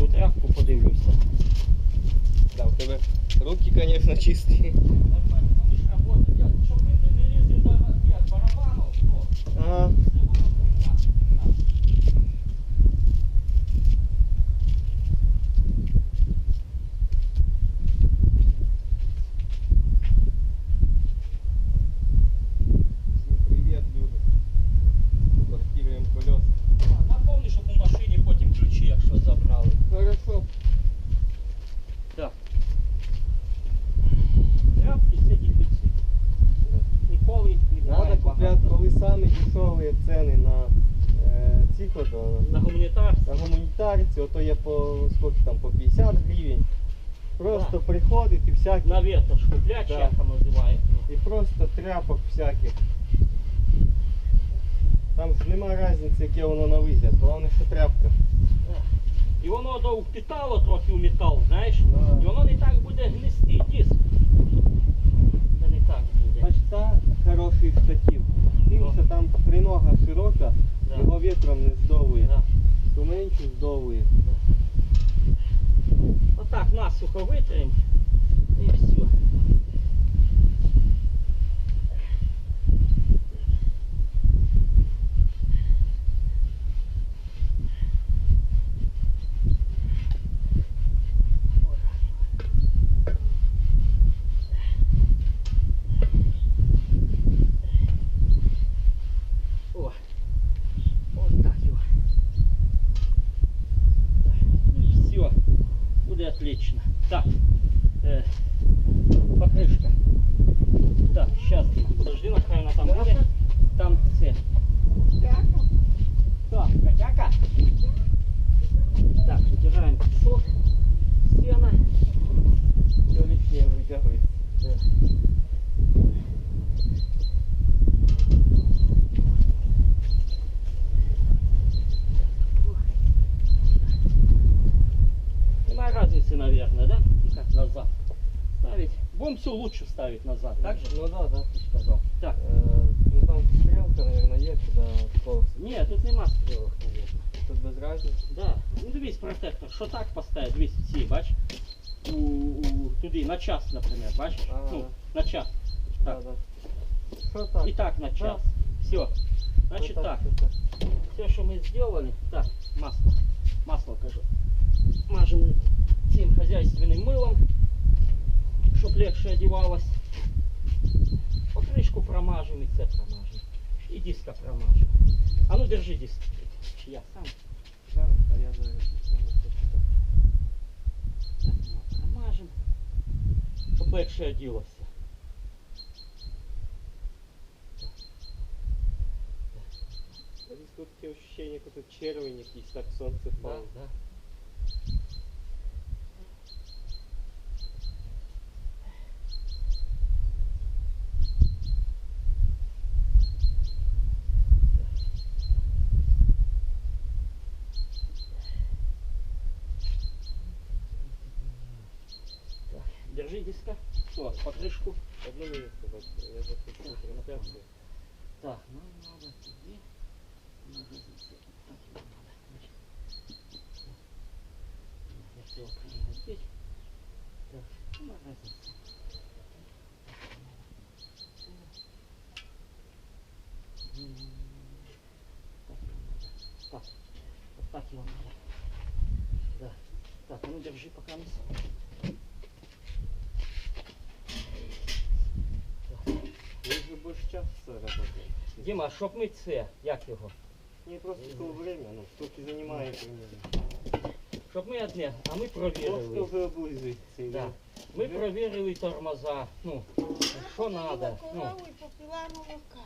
Знайду тряпку, подивлюся. Да, у тебе руки, звісно, чисті. Нормально. Просто Да. приходить і всякі, На ветошку, блядь, Да. воно називається. і просто тряпок всяких. Там ж нема різниці, яке воно на вигляд, головне, що тряпка. І воно до впітало трохи у метал, знаєш? Да. І воно не так буде гнисти, диск. Це не так буде. Бач, та хороший Ну. що там принога широка, Да. його вітром не здовує. Да. То менше здовує. Отак насухо все лучше ставить назад, так же? Ну да, да. Ты ж сказал. Так. Е, ну там стрілка, мабуть, є, куди полз. Ні, тут нема стрілок, наверное. Тут без разниці. Да. Ну дивись, протектор, що так поставить, дивись, ці, бач? У, у, туди, на час, наприклад, бач? Ага, ну, да. на час. Да, Так. да. Що так? І так на час. Все. Значит Що так. що так. Все, що ми сделали, так, масло, масло кажу. Мажемо цим хозяйственним милом, щоб легше одівалось. Покришку промажемо і це промажемо. І диска промажемо. А ну держи диск. Чи я сам. Зараз, а я зараз саме хочу так. Так, ну, промажемо. Щоб легше оділося. Десь тут таке ощущення, як тут червень якийсь, так сонце Да, пало. да. Так, Все, покрышку. Одну минутку, я запишу трансляцію. Так, нам надо тебе. Так надо. Значит, я все правильно здесь. Так, ну. М, Так. Так, вот так его надо. Да. Так, а ну держи пока мы це працюєте. Діма, щоб ми це, як його? Ні, просто то время, ну, скільки займає примерно. Щоб ми одне, а ми Просто провірили. облизується цей Да. день. Ми провірили тормоза. Ну, що треба. Ну,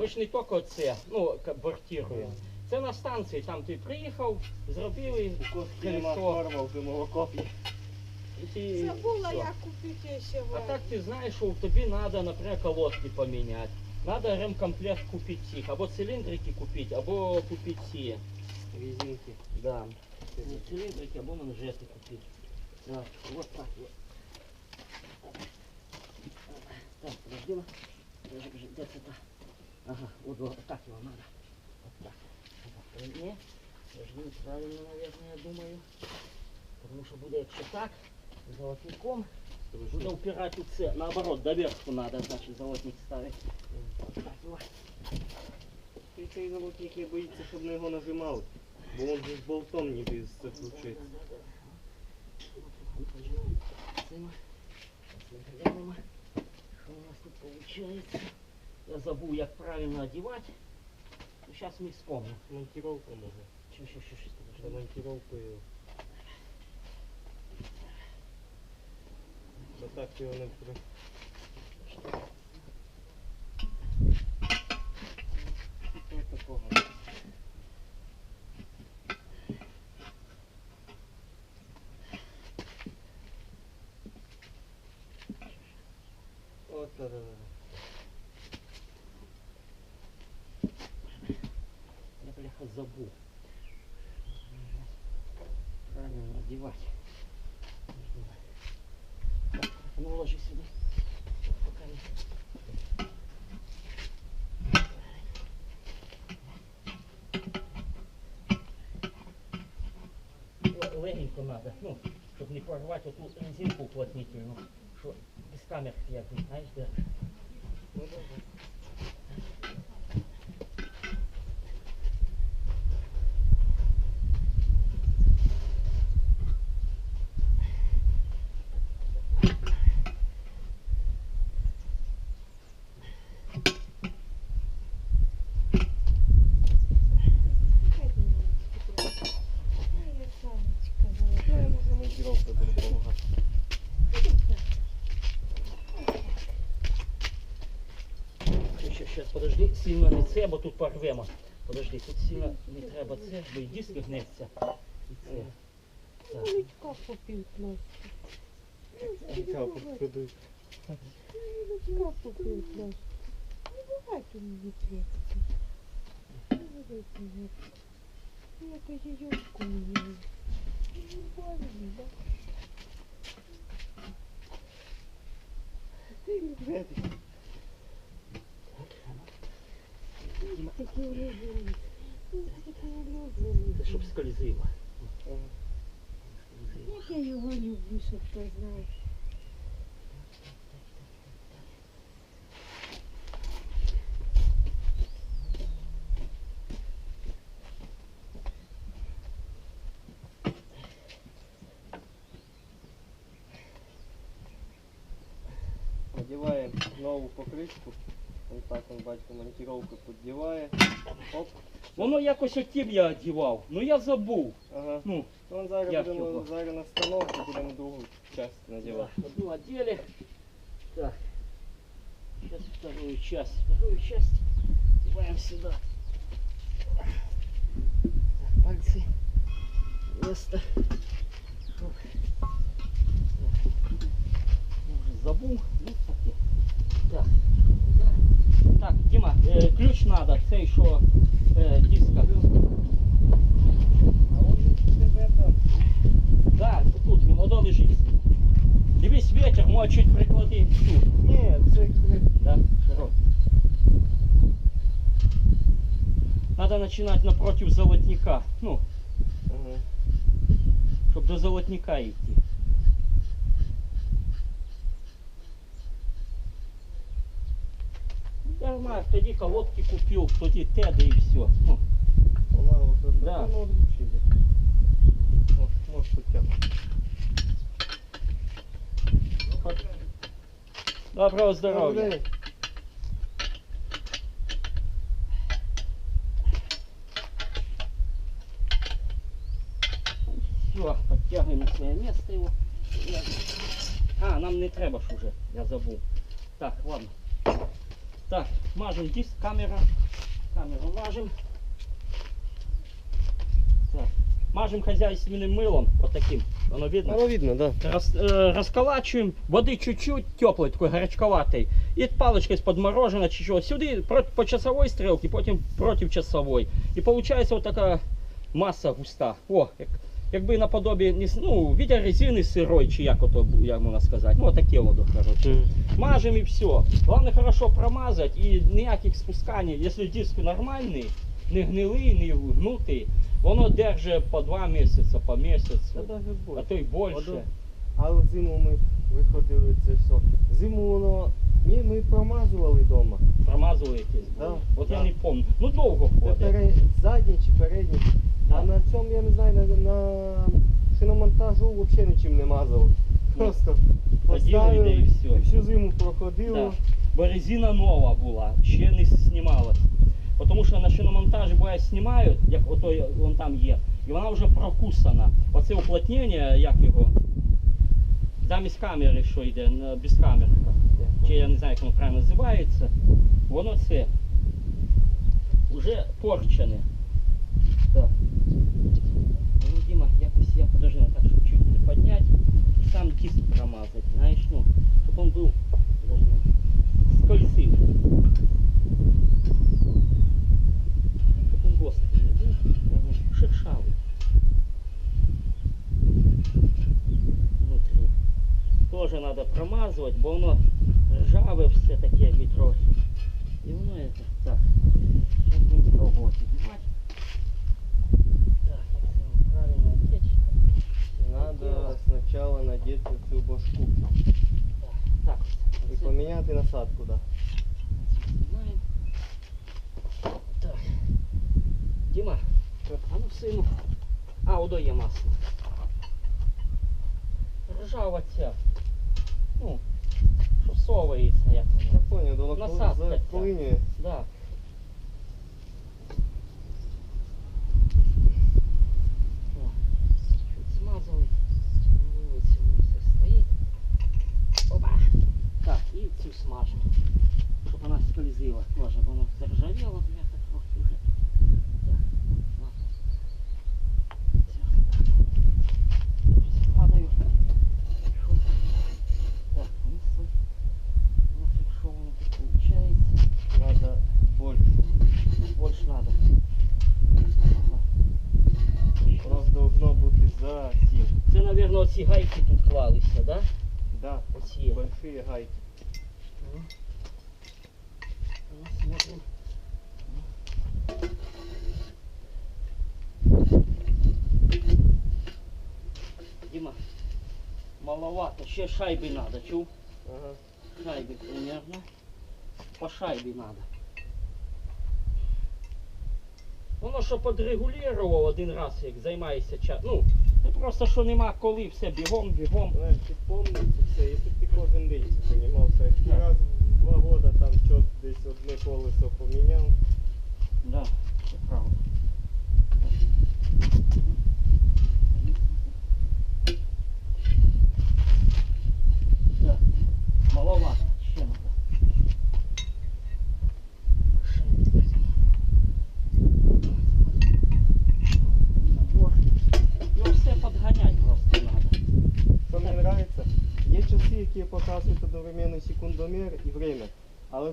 ми ж не тільки це, ну, к-. Це на станції, там ти приїхав, зробили У кошки нема колесо. вже молоко п'є. і ти. Забула я купити ще А так ти знаєш, що тобі треба, наприклад, колодки поміняти. Надо ремкомплект купити цих, або циліндрики купити, або купити ці. Резинки. Да. Ну, цилиндрики або манжеты купить. Так, вот так вот. Так, подожди. Подожди, подожди, где это? Ага, вот, вот так его надо. Вот так. Ага, не, подожди, правильно, наверное, я думаю. Тому що буде, якщо так, золотником, буде Зручно. впирати у це. Наоборот, доверху треба, значить, золотник ставити. Так, давай. І цей золотник не боїться, щоб на його нажимали. Бо він же з болтом ніби закручується. Цим. Глянемо, що у нас тут виходить. Я забув, як правильно одягати. Ну, зараз ми вспомним. Монтировка може. Що, що, що, що, За подожди. Бо так його не. Що такого? От. Я, бляха, забув. Правильно одевать. Легенько надо, ну, щоб не порвати оту резинку уплотнительну, що без камерки, як би, знаєш, де. Ну, добре. Да, йому за монтировкою буде допомагати. Ще, ще, подожди, сильно не це, бо тут порвемо. Подожди, тут сильно не треба це, бо і диск гнеться. І це. Так. Молочка попив пластик. Цікаво, продають. Молочка попив пластик. Не буває у мені пластик. Не буде цього. Я то яєчку міняю. Не больно, да? Діма, Скользило. Як я його люблю, щоб хто знав. Надіваємо нову покришку. Ось так он батько монтировку піддіває. Оп. Воно якось отім я одівав, ну я забув. Ага. Ну, Ну, он зараз Як будемо його? зараз на становку будемо другу часть надівати. одну одели. Так. Сейчас вторую часть. Вторую часть одеваем сюда. Так, пальцы. Место. Фух. Так. Я уже забыл. Ну, таке. Так. Так, Дима, э, ключ надо, цей, що э, диска. А он тебе там. Да, тут він воно лежить. Дивись, ветер, може чуть приклади. Ні, це Да, широкий. Надо начинать напротив золотника. Ну, Ага. щоб до золотника йти. Я знаю, тоді колодки купив, тоді те, да і все. Ну, Помалу тут. Да. Ну, відключили. О, можеш підтягнути. доброго здоров'я. Добрий день. Все, підтягуємо на своє місце його. Я- А, нам не треба ж уже, я забув. Так, ладно. Так, мажем диск, камера. Камеру мажем. Так. Мажем хозяйственным мылом, вот таким. Оно видно? Воно видно, да. Рас, э, расколачиваем, воды чуть-чуть, теплой, такой горячковатой. И палочкой с подморожена чуть-чуть. Сюда про- по часовой стрелке, потом против часовой. И получается вот такая масса густа. О, як, якби наподобие, не, ну, видя резини сирой, чи як ото, я можна сказати. Ну, таке воно, короче. Мажем и все. Главное хорошо промазать и ніяких спусканий. Если диск нормальний, не гнилий, не гнутий, Воно держить по два місяці, по місяцю, а то й більше. А зиму ми виходили це все. Зиму воно. Ні, ми промазували вдома. Промазували якісь. Да. От я да. не пам'ятаю. Ну довго Це ходить. пере... задній чи передній. Да. А на цьому, я не знаю, на, на шиномонтажу взагалі нічим не мазав. Просто Поділи, да поставили і все. і всю зиму проходило. Да. Бо резина нова була, ще не знімалась. Тому що на шиномонтажі буває знімають, як ото вон там є, і вона вже прокусана. Оце уплотнення, як його, замість камери, що йде, на- безкамерка. Чи я не знаю, як воно правильно називається. Воно це вже порчене. Так. Ну, Діма, якось я подожди, ну, так, щоб чуть приподнять і сам диск промазать, знаєш, ну, щоб он був подожди, скользив. Щоб он гострий не був, ага, шершавий. Внутрі. Тоже треба промазувати, бо воно ржаве все таке якби трохи. І воно это, так. Зараз будемо пробувати знімати. Так, як це його правильно одеть. Надо спочатку надіти цю башку Так, і оце поміняти насадку, да. Большие гайки. Смотрим. Дима, маловато, ще шайби надо, чув? Ага. Шайби примерно. По шайбі надо. Воно що подрегулював один раз, як займаєшся час. Ну, це просто що нема коли, все бігом, бігом. Знаєш, ти помниш це все, якщо б ти кожен день цим займався, як ти Да. раз в два года там чот десь одне колесо поміняв.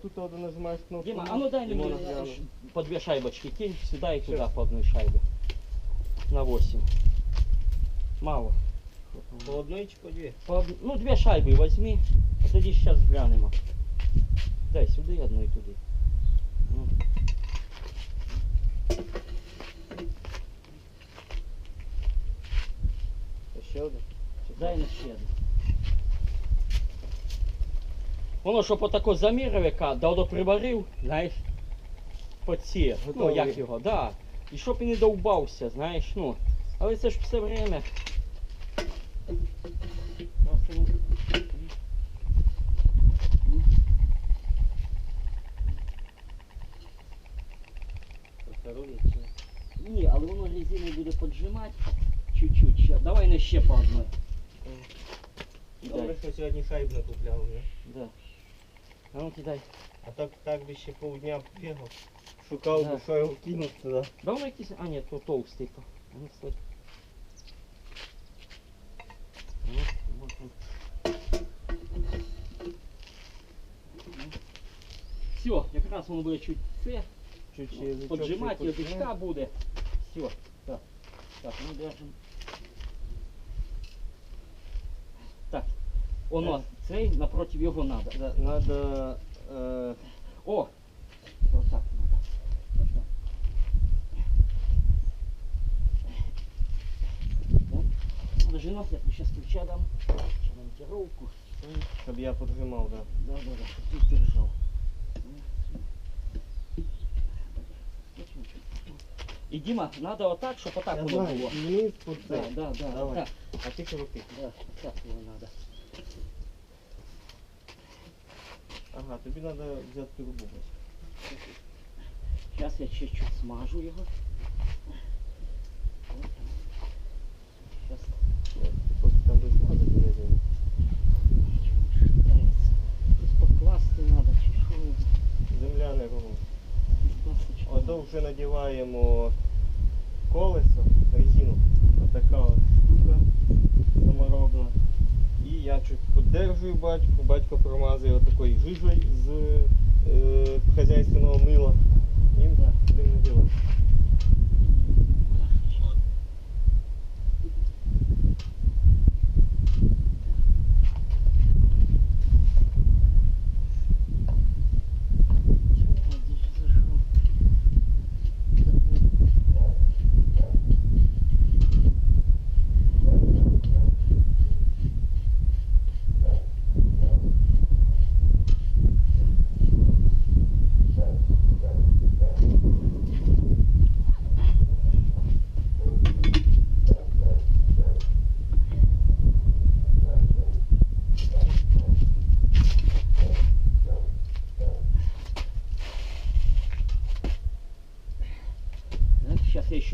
тут коли нажимаєш кнопку, Дима, а ну дай і мне воно прямо. по две шайбочки кинь сюда и туда Щас. по одной шайбе. На 8. Мало. По одной чи по дві? По од- Ну, две шайбы возьми, а тоді сейчас глянемо. Дай сюди одну і туди. Ну. Та Ще один? Чи Дай на ще одну. Воно, щоб отако замірив, яка, да воно приварив, знаєш, по ці, ну як його, да. І щоб і не довбався, знаєш, ну. Але це ж все время. Ну, ну, Ні, але воно резиною буде поджимати чуть-чуть. Ще. Давай на ще по одной. Добре, що сьогодні шайб не купляв, не? Да. А ну кидай. А так, так би ще півдня бігав. Шукав Да. би, що його кинути туди. Да воно якийсь. А ні, то толстий. то. А ну, стой. Ну, вот он. Все, якраз воно буде чуть це. Чуть ще язичок Поджимати цей поджимав. язичка буде. Все. Так. Так, ну держим. Воно, цей напроти його надо. Да, Надо е, О! Вот так надо. Вот так. подожди, я тобі зараз ключа дам. Чи монтировку. Щоб я поджимав, да. Да, да, да, щоб ти держав. І Діма, треба отак, щоб отак Я воно знаю, було. вниз по Да, це. да, да, Давай. так, А ти крути. да, так його треба. Ага, тобі треба взяти трубу. Зараз я чуть-чуть смажу його. Зараз Ти просто там подержую батьку, батько промазує отакою жижею з е, хазяйственного мила. І будемо надівати.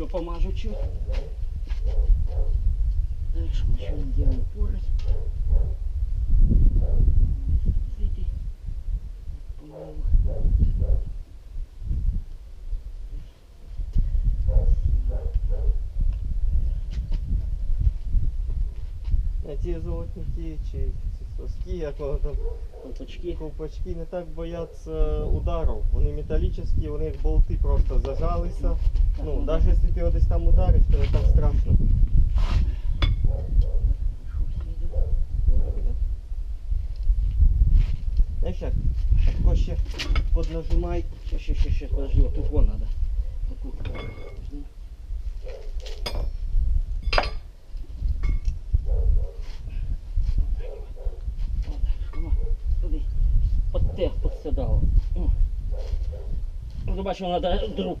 помажу чуть. Так, что мы еще не делаем пороть. Смотрите. По-моему. А ті золотники чи ці соски, як воно там Колпачки. ковпачки не так бояться ударів. Вони металічні, вони як болти просто зажалися. Ну, навіть якщо ти його десь там удариш, то не так страшно. Знаєш як? Тако ще поднажимай. Сейчас, сейчас, сейчас, сейчас, подожди, вот тут вон надо. Таку. Подожди. Вот, шума. Туди. От те, підсідало. Ну, бачу, треба друг